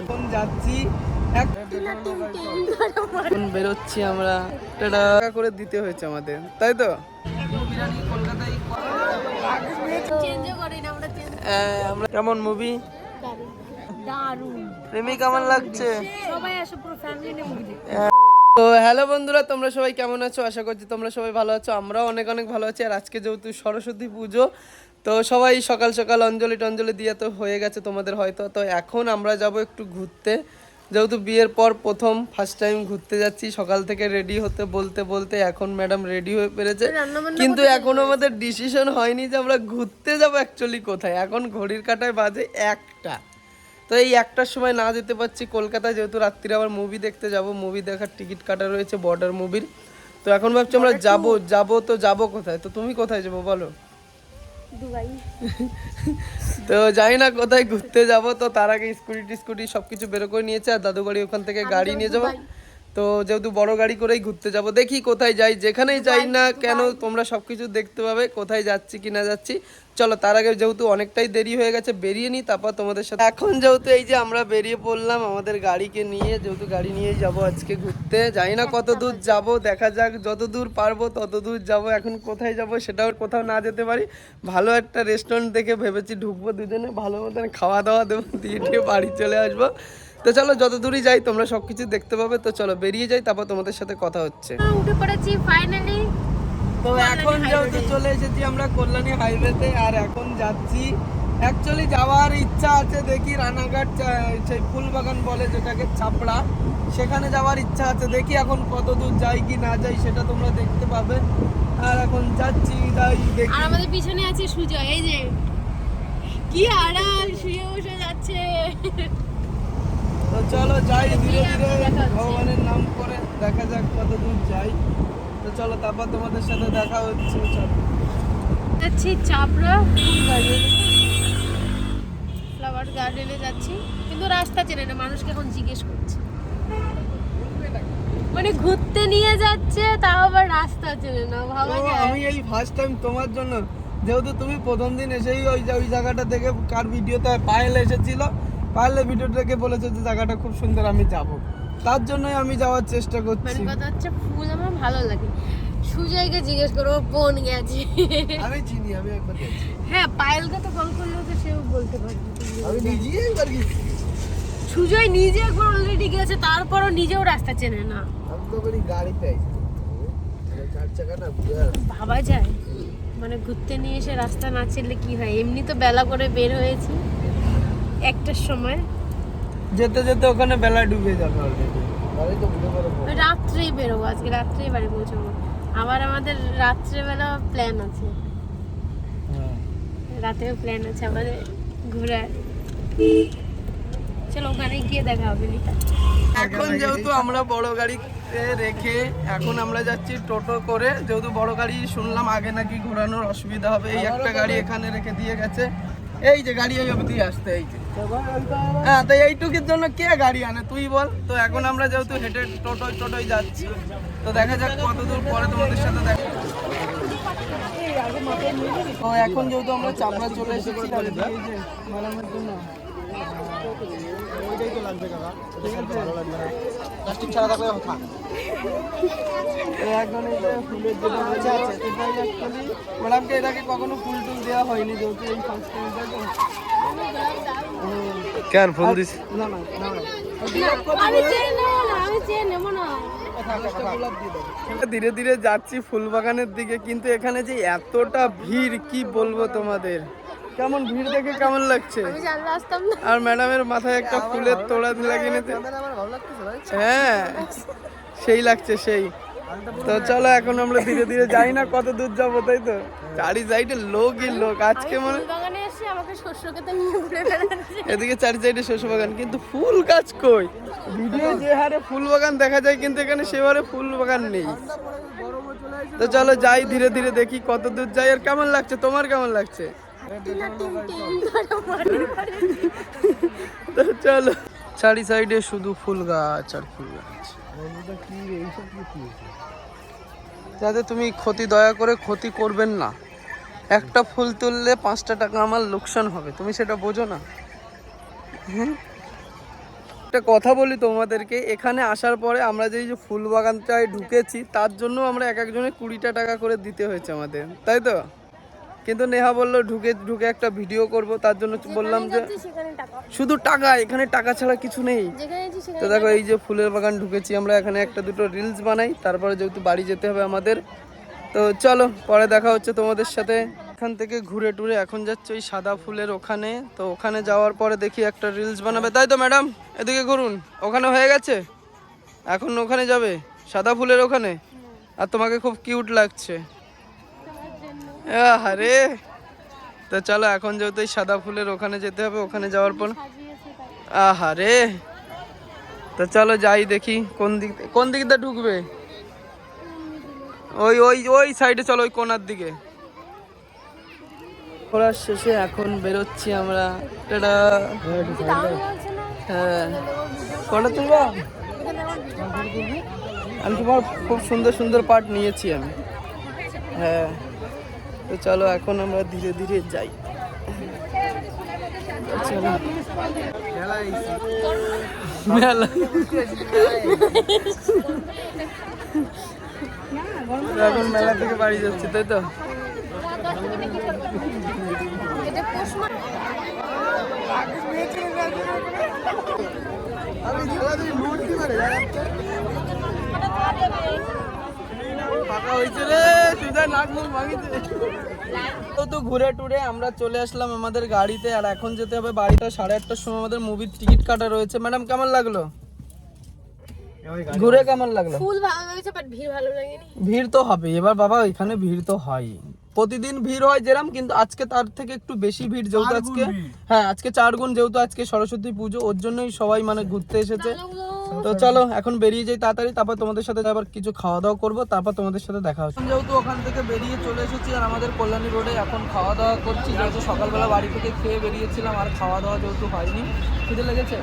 এখন যাচ্ছি এখন বেরোচ্ছি আমরা। টাকা করে দিতে হয়েছে আমাদের তাই তো? কেমন মুভি দারুণ। প্রেমী কেমন লাগছে? সবাই আসো পুরো ফ্যামিলি নিয়ে মুভি তো হ্যালো বন্ধুরা তোমরা সবাই কেমন আছো? আশা করছি তোমরা সবাই ভালো আছো আমরাও অনেক অনেক ভালো আছি আর আজকে যেহেতু সরস্বতী পুজো তো সবাই সকাল সকাল অঞ্জলি টঞ্জলি দিয়ে তো হয়ে গেছে তোমাদের হয়তো। তো এখন আমরা যাব একটু ঘুরতে। যেহেতু বিয়ের পর প্রথম ফার্স্ট টাইম ঘুরতে যাচ্ছি সকাল থেকে রেডি হতে বলতে বলতে এখন ম্যাডাম রেডি হয়ে পেরেছে। কিন্তু এখন আমাদের ডিসিশন হয়নি যে আমরা ঘুরতে যাব অ্যাকচুয়ালি কোথায়। এখন ঘড়ির কাটায় বাজে একটা। তো এই একটার সময় না যেতে পারছি। কলকাতা যেহেতু রাত্রিরে আবার মুভি দেখতে যাব। মুভি দেখার টিকিট কাটা রয়েছে বর্ডার মুভির তো এখন ভাবছি আমরা যাব যাব তো যাব কোথায়? তো তুমি কোথায় যাব বলো? তো জানি না কোথায় ঘুরতে যাব। তো তার আগে স্কুটি টিস্কুটি সব কিছু বের করে নিয়েছে। আর দাদু বাড়ি ওখান থেকে গাড়ি নিয়ে যাব। তো যেহেতু বড় গাড়ি করেই ঘুরতে যাব দেখি কোথায় যাই যেখানেই যাই না কেন তোমরা সবকিছু দেখতে পাবে কোথায় যাচ্ছি কি না যাচ্ছি। চলো তার আগে যেহেতু অনেকটাই দেরি হয়ে গেছে বেরিয়ে নিই তারপর তোমাদের সাথে এখন যেহেতু এই যে আমরা বেরিয়ে পড়লাম আমাদের গাড়িকে নিয়ে যেহেতু গাড়ি নিয়েই যাব আজকে ঘুরতে জানি না কত দূর যাব দেখা যাক যত দূর পারব তত দূর যাব এখন কোথায় যাব সেটাও কোথাও না যেতে পারি। ভালো একটা রেস্টুরেন্ট দেখে ভেবেছি ঢুকবো দুজনে ভালো মতন খাওয়া দাওয়া দেবো দিয়ে বাড়ি চলে আসব। তো চলো যত দূরই যাই তোমরা সবকিছু দেখতে পাবে। তো চলো বেরিয়ে যাই তারপর তোমাদের সাথে কথা হচ্ছে। উঠে পড়েছি ফাইনালি তো এখন যেহেতু চলে এসেছি আমরা কল্যাণী হাইওয়েতে আর এখন যাচ্ছি। অ্যাকচুয়ালি যাওয়ার ইচ্ছা আছে দেখি রানাঘাট সেই ফুলবাগান বলে যেটাকে ছাপড়া। সেখানে যাওয়ার ইচ্ছা আছে দেখি এখন কত দূর যাই কি না যাই সেটা তোমরা দেখতে পাবে। আর এখন যাচ্ছি যাই দেখি। আর আমাদের পিছনে আছে সুজয় এই যে। কি আড়াল শুয়ে বসে যাচ্ছে। চলো যাই ধীরে ধীরে ভগবানের নাম করে দেখা যাক কত দূর যাই। তো চলো তারপর তোমাদের সাথে দেখা হচ্ছে চলো। যাচ্ছি চাপড়া গার্ডেন ফ্লাওয়ার গার্ডেনে যাচ্ছি। কিন্তু রাস্তা চেনে না মানুষকে এখন জিজ্ঞেস করছে। মানে ঘুরতে নিয়ে যাচ্ছে তাও আবার রাস্তা চেনে না ভাবা যায়। আমি এই ফার্স্ট টাইম তোমার জন্য। যেহেতু তুমি প্রথম দিন এসেই ওই ওই জায়গাটা দেখে কার ভিডিওতে পায়েল এসেছিল পায়েলের ভিডিও দেখে বলেছে যে জায়গাটা খুব সুন্দর আমি যাব। তার জন্যই আমি যাওয়ার চেষ্টা মানে করছি। কথা হচ্ছে ফুল আমার ভালো লাগে। সুজয়কে জিজ্ঞেস করো কোন গেছে? আমি চিনি আমি একবার গেছি। হ্যাঁ পায়েলকে তো কল করলেও তো সেও বলতে পারবে আমি নিজেই একবার গেছি। সুজয় নিজে একবার অলরেডি গেছে তারপরও নিজেও রাস্তা চেনে না। আমি তো করি গাড়িতে আইছি চার চাকা না ভাবা যায়। মানে ঘুরতে নিয়ে এসে রাস্তা না চিনলে কি হয়? এমনি তো বেলা করে বের হয়েছি। একটার সময়। যেতে যেতে ওখানে বেলা ডুবে যাবে অলরেডি রাত্রেই বেরোবো আজকে রাত্রেই বাড়ি পৌঁছাবো। আবার আমাদের রাত্রেবেলা প্ল্যান আছে। হ্যাঁ। রাতেও প্ল্যান আছে আমাদের ঘোরার চলো ওখানে গিয়ে দেখা হবে এখন যেহেতু আমরা বড় গাড়িতে রেখে এখন আমরা যাচ্ছি টোটো করে যেহেতু বড় গাড়ি শুনলাম আগে নাকি ঘোরানোর অসুবিধা হবে এই একটা গাড়ি এখানে রেখে দিয়ে গেছে। এই যে গাড়ি এই অবধি আসতে এই যে। হ্যাঁ তো এইটুকুর জন্য কে গাড়ি আনে? তুই বল। তো এখন আমরা যেহেতু হেঁটে টোটো টোটোই যাচ্ছি তো দেখা যাক কত দূর পরে তোমাদের সাথে দেখা তো এখন যেহেতু আমরা চাপড়া চলে এসেছি জন্য ওইটাই তো লাগবে কাকা ঠিক আছে প্লাস্টিক ছাড়া থাকলে থাক। এখন এই ফুলের যেটা রয়েছে আছে এটাই অ্যাকচুয়ালি ম্যাডামকে আগে কখনো ফুল টুল দেওয়া হয়নি যেহেতু এই ফার্স্ট কেন ফোন দিস না না ধীরে ধীরে যাচ্ছি ফুলবাগানের দিকে কিন্তু এখানে যে এতটা ভিড় কি বলব তোমাদের কেমন ভিড় দেখে কেমন লাগছে আর ম্যাডামের মাথায় একটা ফুলের তোড়া লাগিয়ে নিতে হ্যাঁ সেই লাগছে সেই তো চলো এখন আমরা ধীরে ধীরে যাই না কত দূর যাব তাই তো চারি সাইডে লোকই লোক আজকে মনে ফুল বাগানে এসে আমাকে শস্য খেতে নিয়ে ঘুরে বেড়াচ্ছে। এদিকে চারি সাইডে শস্য বাগান কিন্তু ফুল গাছ কই? ভিডিও যে হারে ফুল বাগান দেখা যায় কিন্তু এখানে সে হারে ফুল বাগান নেই। তো চলো যাই ধীরে ধীরে দেখি কত দূর যাই আর কেমন লাগছে? তোমার কেমন লাগছে? তো চলো। চারি সাইডে শুধু ফুল গাছ আর ফুল গাছ। যাতে তুমি ক্ষতি দয়া করে ক্ষতি করবেন না। একটা ফুল তুললে পাঁচটা টাকা আমার লোকসান হবে। তুমি সেটা বোঝো না। হুম? একটা কথা বলি তোমাদেরকে এখানে আসার পরে আমরা যে যে ফুল বাগানটায় ঢুকেছি তার জন্য আমরা এক একজনে কুড়িটা টাকা করে দিতে হয়েছে আমাদের। তাই তো? কিন্তু নেহা বলল ঢুকে ঢুকে একটা ভিডিও করব। তার জন্য বললাম যে শুধু টাকা এখানে টাকা ছাড়া কিছু নেই। তো দেখো এই যে ফুলের বাগান ঢুকেছি আমরা এখানে একটা দুটো রিলস বানাই তারপরে যেহেতু বাড়ি যেতে হবে আমাদের তো চলো, পরে দেখা হচ্ছে তোমাদের সাথে। এখান থেকে ঘুরে টুরে এখন যাচ্ছে ওই সাদা ফুলের ওখানে। তো ওখানে যাওয়ার পরে দেখি একটা রিলস বানাবে। তাই তো ম্যাডাম এদিকে ঘুরুন। ওখানে হয়ে গেছে? এখন ওখানে যাবে? সাদা ফুলের ওখানে? আর তোমাকে খুব কিউট লাগছে। আরে তো চলো, এখন যেহেতু এই সাদা ফুলের ওখানে যেতে হবে, ওখানে যাওয়ার পর আহারে! তো চলো যাই দেখি কোন দিক কোন দিক দিয়ে ঢুকবে? ওই ওই ওই সাইডে চলো ওই কোনার দিকে। ঘোরার শেষে এখন বেরোচ্ছি আমরা। বলছে হ্যাঁ। কটা তুলবা? আমি তোমার খুব সুন্দর সুন্দর পার্ট নিয়েছি আমি। হ্যাঁ। তো চলো এখন আমরা ধীরে ধীরে যাই। চলো। মেলা। এখন মেলা থেকে বাড়ি যাচ্ছি তাই তো? তো ঘুরে টুরে আমরা চলে আসলাম আমাদের গাড়িতে আর এখন যেতে হবে বাড়িটা সাড়ে আটটার সময় আমাদের মুভির টিকিট কাটা রয়েছে। ম্যাডাম কেমন লাগল? ঘুরে কেমন লাগল? ফুল ভালো লাগছে বাট ভিড় ভালো লাগেনি। ভিড় তো হবে এবার বাবা এখানে ভিড় তো হয়। প্রতিদিন ভিড় হয় যেরকম কিন্তু আজকে তার থেকে একটু বেশি ভিড় যেহেতু আজকে হ্যাঁ আজকে চার গুণ যেহেতু আজকে সরস্বতী পুজো ওর জন্যই সবাই মানে ঘুরতে এসেছে। তো চলো এখন বেরিয়ে যাই তাড়াতাড়ি। তারপর তোমাদের সাথে আবার কিছু খাওয়া দাওয়া করব। তারপর তোমাদের সাথে দেখা হচ্ছে। যেহেতু ওখান থেকে বেরিয়ে চলে এসেছি আর আমাদের কল্যাণী রোডে এখন খাওয়া দাওয়া করছি যেহেতু সকালবেলা বাড়ি থেকে খেয়ে বেরিয়েছিলাম আর খাওয়া দাওয়া যেহেতু হয়নি। খিদে লেগেছে?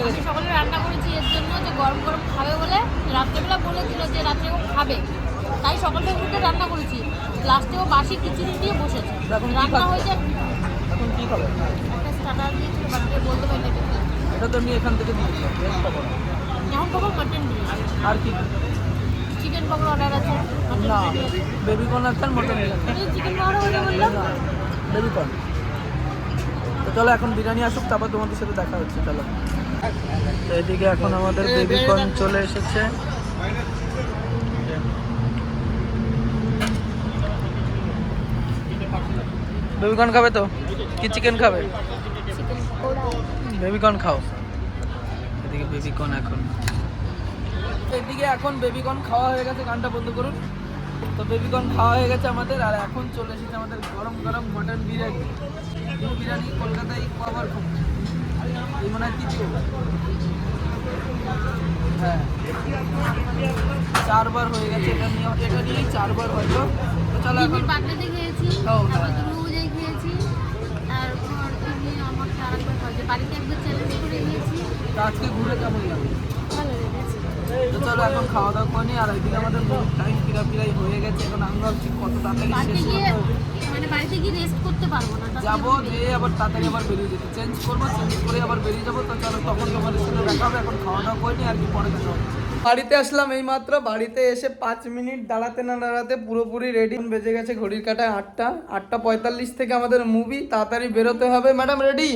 আমি সকালে রান্না করেছি এর জন্য যে গরম গরম খাবে বলে রাত্রেবেলা বলেছিল যে রাত্রে ও খাবে। তাই সকাল উঠে রান্না করেছি। লাস্টে ও বাসি খিচুড়ি দিয়ে বসেছে। রান্না? হয়েছে এখন কি খাবে? একটা স্টার্টার দিয়েছিল বাকিটা বলতে পারি এটা তো নিয়ে এখান থেকে দিয়েছি ভেজ পকোড়া। এখন খাব মাটন আর কি? চিকেন পকোড়া অর্ডার আছে না বেবি কর্ন আছে mutton chicken pakora baby corn তো চলো এখন বিরিয়ানি আসুক তারপর তোমাদের সাথে দেখা হচ্ছে চলো। এদিকে এখন আমাদের বেবি কর্ন চলে এসেছে। বেবি কর্ন খাবে তো? কি চিকেন খাবে? চিকেন বেবি কর্ন খাও। এদিকে বেবি কর্ন এখন। এদিকে এখন বেবি কর্ন খাওয়া হয়ে গেছে গানটা বন্ধ করুন। তো বেবি কর্ন খাওয়া হয়ে গেছে আমাদের, আর এখন চলে এসেছে আমাদের গরম গরম মটন বিরিয়ানি। বিরিয়ানি কলকাতায় কবার খুব হয় হ্যাঁ চারবার হয়ে গেছে এটা নিয়ে এটা নিয়েই চারবার হয়তো। তো চলো এখন খেয়েছি হ্যাঁ। তারপর খেয়েছি তারপর তুমি আমার আরেকবার খাওয়াছে বাড়িতে একবার চ্যালেঞ্জ করে নিয়েছি তো আজকে ঘুরে কেমন লাগে ভালো লেগেছে। তো চলো এখন খাওয়া দাওয়া করে আর ওইদিকে আমাদের টাইম ফিরা ফিরাই হয়ে গেছে এখন আমি ভাবছি কত তাড়াতাড়ি শেষ মানে বাড়িতে গিয়ে রেস্ট করতে পারব না যাব দিয়ে আবার তাড়াতাড়ি আবার বেরিয়ে যেতে। চেঞ্জ করব চেঞ্জ করে আবার বেরিয়ে যাব তো চলো তখন তোমাদের সাথে দেখা হবে এখন খাওয়া দাওয়া করে নিই আর কি পরে দেখা হবে। বাড়িতে আসলাম এই মাত্র বাড়িতে এসে পাঁচ মিনিট দাঁড়াতে না দাঁড়াতে পুরোপুরি রেডি বেজে গেছে ঘড়ির কাটায় আটটা আটটা পঁয়তাল্লিশ থেকে আমাদের মুভি তাড়াতাড়ি বেরোতে হবে। ম্যাডাম রেডি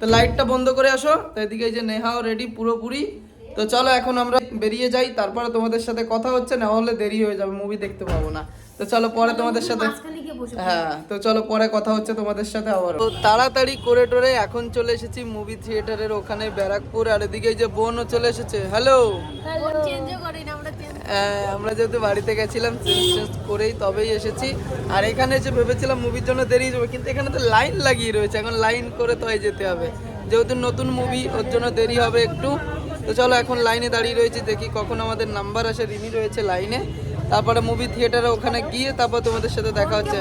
তো লাইটটা বন্ধ করে আসো তো এদিকে যে নেহাও রেডি পুরোপুরি। তো চলো এখন আমরা বেরিয়ে যাই তারপরে তোমাদের সাথে কথা হচ্ছে না হলে দেরি হয়ে যাবে মুভি দেখতে পাবো না। তো চলো পরে তোমাদের সাথে গিয়ে বসে হ্যাঁ তো চলো পরে কথা হচ্ছে তোমাদের সাথে আবার তো তাড়াতাড়ি করে টোরে এখন চলে এসেছি মুভি থিয়েটারের ওখানে ব্যারাকপুর আর এদিকে যে বোনও চলে এসেছে। হ্যালো আমরা যেহেতু বাড়িতে গেছিলাম করেই তবেই এসেছি। আর এখানে এসে ভেবেছিলাম মুভির জন্য দেরি যাবে কিন্তু এখানে তো লাইন লাগিয়ে রয়েছে এখন লাইন করে তো যেতে হবে। যেহেতু নতুন মুভি ওর জন্য দেরি হবে একটু। তো চলো এখন লাইনে দাঁড়িয়ে রয়েছি দেখি কখন আমাদের নাম্বার আসে। রিমি রয়েছে লাইনে তারপরে মুভি থিয়েটারে ওখানে গিয়ে তারপর তোমাদের সাথে দেখা হচ্ছে।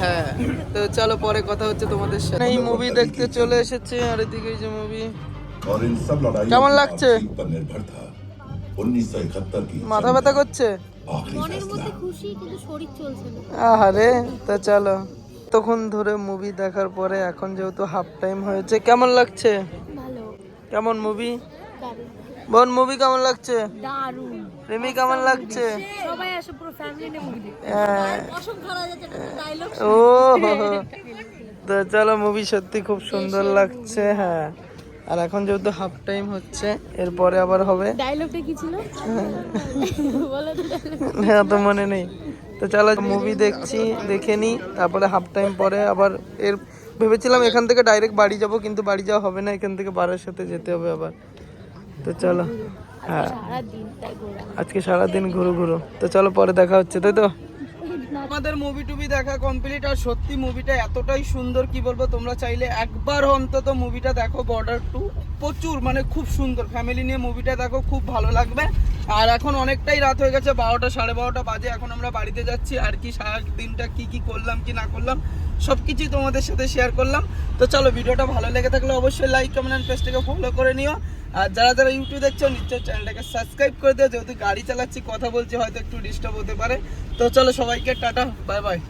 হ্যাঁ তো চলো পরে কথা হচ্ছে তোমাদের সাথে। এই মুভি দেখতে চলে এসেছে আর এদিকে যে মুভি কেমন লাগছে? মাথা ব্যথা করছে? আরে তা চলো। তখন ধরে মুভি দেখার পরে এখন যেহেতু হাফ টাইম হয়েছে কেমন লাগছে? কেমন মুভি বোন মুভি কেমন লাগছে? দারুণ। প্রেমী কেমন লাগছে? সবাই আসো পুরো ফ্যামিলি নিয়ে মুভি দেখতে। হ্যাঁ। ডায়লগ ও। তো চলো মুভি সত্যি খুব সুন্দর লাগছে হ্যাঁ। আর এখন যেহেতু হাফ টাইম হচ্ছে এরপরে আবার হবে। ডায়লগটা কি ছিল? হ্যাঁ তো মনে নেই। তো চলো মুভি দেখছি দেখে নিই তারপরে হাফ টাইম পরে আবার এর ভেবেছিলাম এখান থেকে ডাইরেক্ট বাড়ি যাব কিন্তু বাড়ি যাওয়া হবে না এখান থেকে বাড়ার সাথে যেতে হবে আবার। তো চলো হ্যাঁ। আজকে সারাদিন ঘুরো ঘুরো। তো চলো, পরে দেখা হচ্ছে, তাই তো? আমাদের মুভি টুভি দেখা কমপ্লিট আর সত্যি মুভিটা এতটাই সুন্দর, কি বলব, তোমরা চাইলে একবার অন্তত মুভিটা দেখো বর্ডার টু প্রচুর মানে খুব সুন্দর। ফ্যামিলি নিয়ে মুভিটা দেখো, খুব ভালো লাগবে। আর এখন অনেকটাই রাত হয়ে গেছে, বারোটা, সাড়ে বারোটা বাজে, এখন আমরা বাড়িতে যাচ্ছি, আর কি সারা দিনটা কি কি করলাম, কি না করলাম সব কিছুই তোমাদের সাথে শেয়ার করলাম। তো চলো ভিডিওটা ভালো লেগে থাকলে অবশ্যই লাইক কমেন্ট অ্যান্ড পেজটাকে ফলো করে নিও। আর যারা যারা ইউটিউব দেখছ, নিশ্চয়ই চ্যানেলটাকে সাবস্ক্রাইব করে দিও। যেহেতু গাড়ি চালাচ্ছি, কথা বলছি, হয়তো একটু ডিস্টার্ব হতে পারে। তো চলো সবাইকে টাটা বাই বাই